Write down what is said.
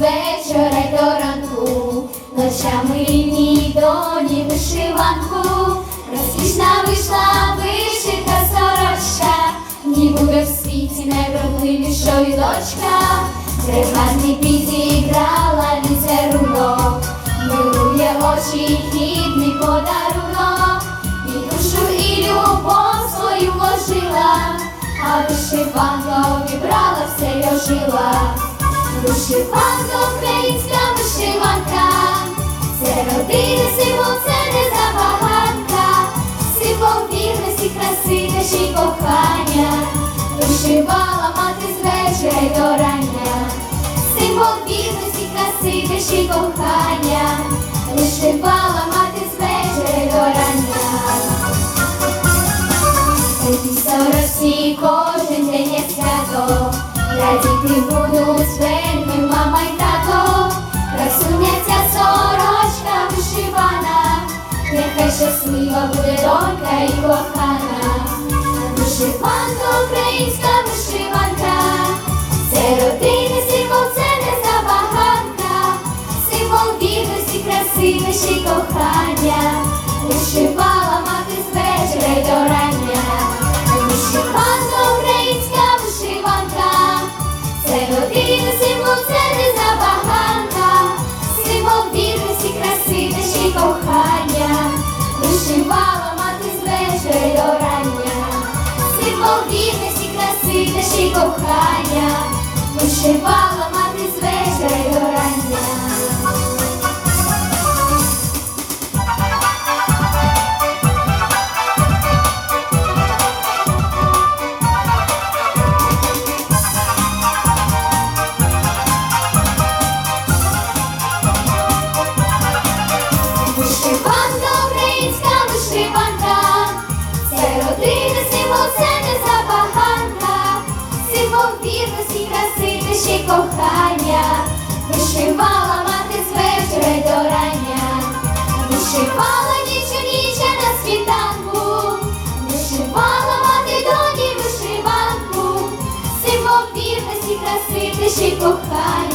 Вечора й до ранку, ночами лінії доні вишиванку, розкішна вийшла вишита сорочка, ні буде в світі найвродливішої дочка, де гарний підіграла візерунок, милує очі гідний подарунок, і душу, і любов свою вложила, а вишиванка обібрала все й ожила. Вишиванка, українська вишиванка, це родина, символ, це не забаганка, символ вірності, краси й кохання, вишивала ще й вишивала мати з вечора до рання. Святі сорочці кожен день є свято, радіти будуть вельми мама й тато, красуня сорочка вишивана, нехай щаслива буде донька і кохана, вишиванка, українська й кохання, вишивала мати з вечора й до рання. Вишиванка, українська вишиванка, це родина, символ, це не забаганка, символ вірності, краси й кохання, вишивала мати з вечора й до рання, символ вірності, краси й кохання, вишивала мати з вечора й кохання, вишивала мати з вечора до рання, вишивала ніч у ніч на світанку, вишивала мати доні вишиванку, символ вірності, краси й кохання,